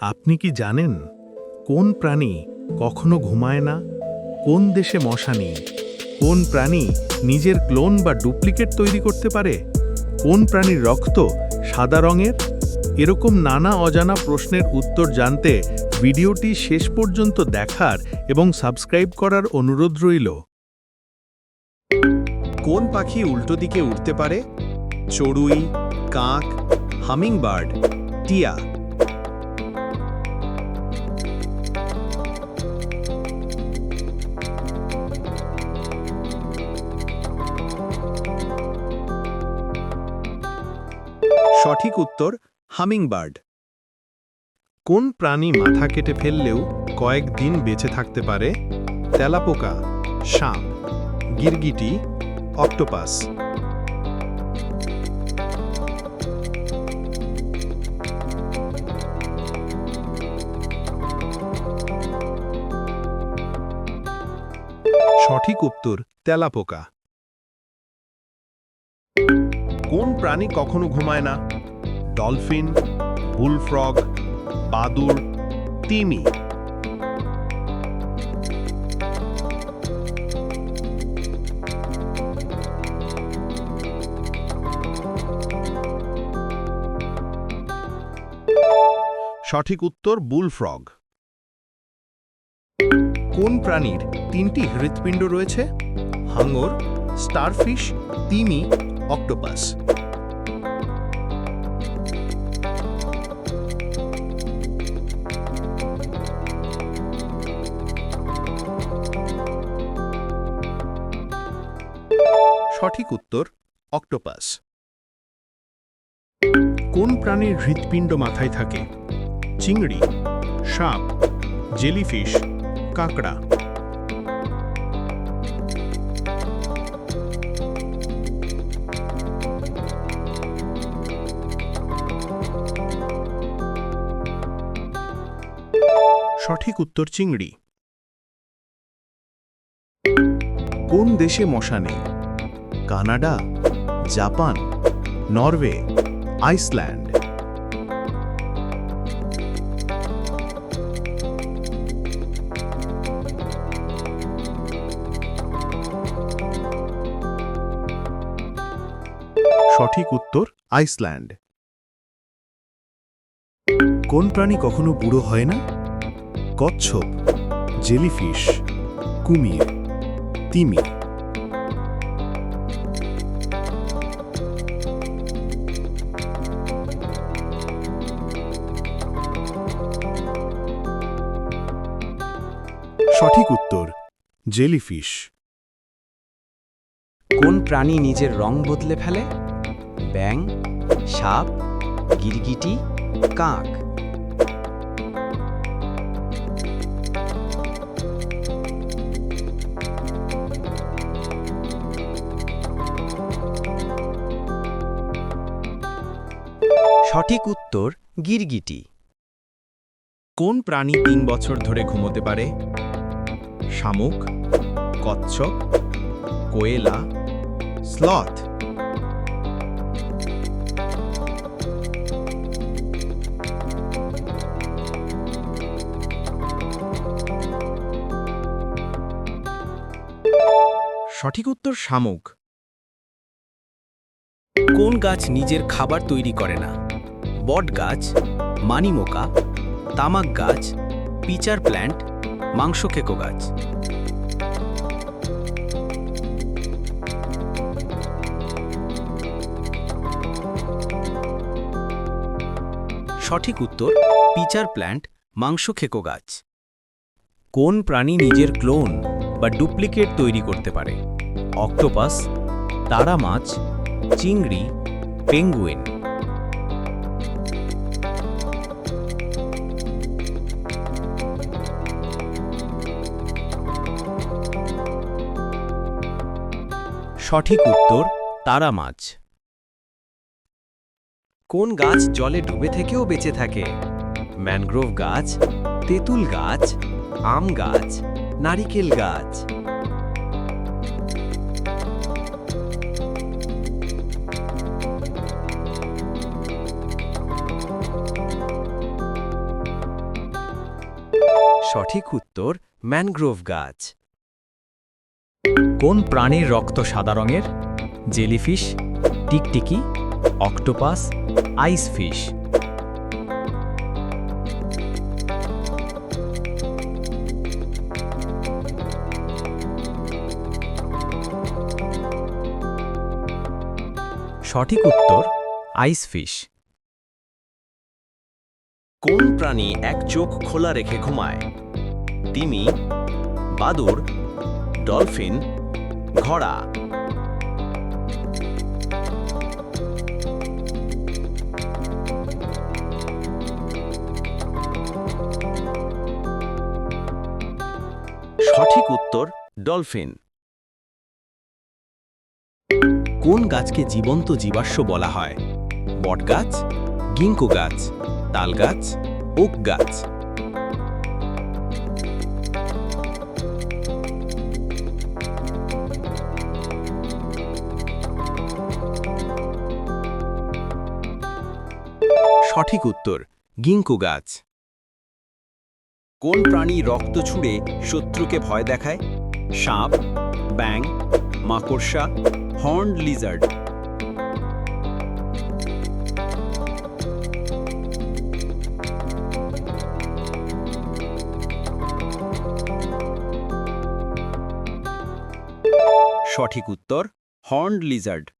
আপনি কি জানেন কোন প্রাণী কখনো ঘুমায় না? কোন দেশে মশা নেই? কোন প্রাণী নিজের ক্লোন বা ডুপ্লিকেট তৈরি করতে পারে? কোন প্রাণীর রক্ত সাদা রঙের? এরকম নানা অজানা প্রশ্নের উত্তর জানতে ভিডিওটি শেষ পর্যন্ত দেখার এবং সাবস্ক্রাইব করার অনুরোধ রইল। কোন পাখি উল্টো দিকে উঠতে পারে? চড়ুই, কাক, হামিংবার্ড, টিয়া। সঠিক উত্তর হামিংবার্ড। কোন প্রাণী মাথা কেটে ফেললেও কয়েকদিন বেঁচে থাকতে পারে? তেলাপোকা সাপ গিরগিটি, অক্টোপাস। সঠিক উত্তর তেলাপোকা। কোন প্রাণী কখনো ঘুমায় না? ডলফিন, বুলফ্রগ বাদুর তিমি। সঠিক উত্তর বুলফ্রগ। কোন প্রাণীর তিনটি হৃৎপিণ্ড রয়েছে? হাঙর, স্টারফিশ, তিমি, অক্টোপাস। সঠিক উত্তর, অক্টোপাস। কোন প্রাণীর হৃৎপিণ্ড মাথায় থাকে? চিংড়ি, সাপ, জেলিফিশ, কাঁকড়া। সঠিক উত্তর চিংড়ি। কোন দেশে মশা নেই? Canada, Japan, Norway, Iceland. সঠিক উত্তর, আইসল্যান্ড। কোন প্রাণী কখনো বুড়ো হয় না? কচ্ছপ, জেলিফিশ, কুমির, তিমি। জেলিফিশ। কোন প্রাণী নিজের রং বদলে ফেলে? ব্যাং সাপ গিরগিটি কাক। সঠিক উত্তর গিরগিটি। কোন প্রাণী তিন বছর ধরে ঘুমোতে পারে? শামুক, কচ্ছপ, কোয়েলা, স্লথ। সঠিক উত্তর শামুক। কোন গাছ নিজের খাবার তৈরি করে না? বট গাছ মানিমোকা, তামাক গাছ, পিচার প্ল্যান্ট মাংস কেকো গাছ। সঠিক উত্তর, পিচার প্ল্যান্ট, মাংস খেকো গাছ। কোন প্রাণী নিজের ক্লোন বা ডুপ্লিকেট তৈরি করতে পারে? অক্টোপাস, তারা মাছ, চিংড়ি, পেঙ্গুইন। সঠিক উত্তর, তারা মাছ। কোন গাছ জলে ডুবে থেকেও বেঁচে থাকে? ম্যানগ্রোভ গাছ, তেঁতুল গাছ, আম গাছ, নারিকেল গাছ। সঠিক উত্তর, ম্যানগ্রোভ গাছ। কোন প্রাণীর রক্ত সাদা রঙের? জেলিফিশ, টিকটিকি, অক্টোপাস, আইস ফিশ। সঠিক উত্তর, আইস ফিশ। কোন প্রাণী এক চোখ খোলা রেখে ঘুমায়? তিমি, বাদুর ডলফিন, ঘোড়া। সঠিক উত্তর, ডলফিন। কোন গাছকে জীবন্ত জীবাশ্ম বলা হয়? বটগাছ গিঙ্কো গাছ, তাল গাছ, ওক গাছ। সঠিক উত্তর গিঙ্কো গাছ। কোন প্রাণী রক্ত ছুঁড়ে শত্রুকে ভয় দেখায়? সাপ ব্যাং মাকড়সা, হর্ন লিজার্ড। সঠিক উত্তর, হর্ন লিজার্ড।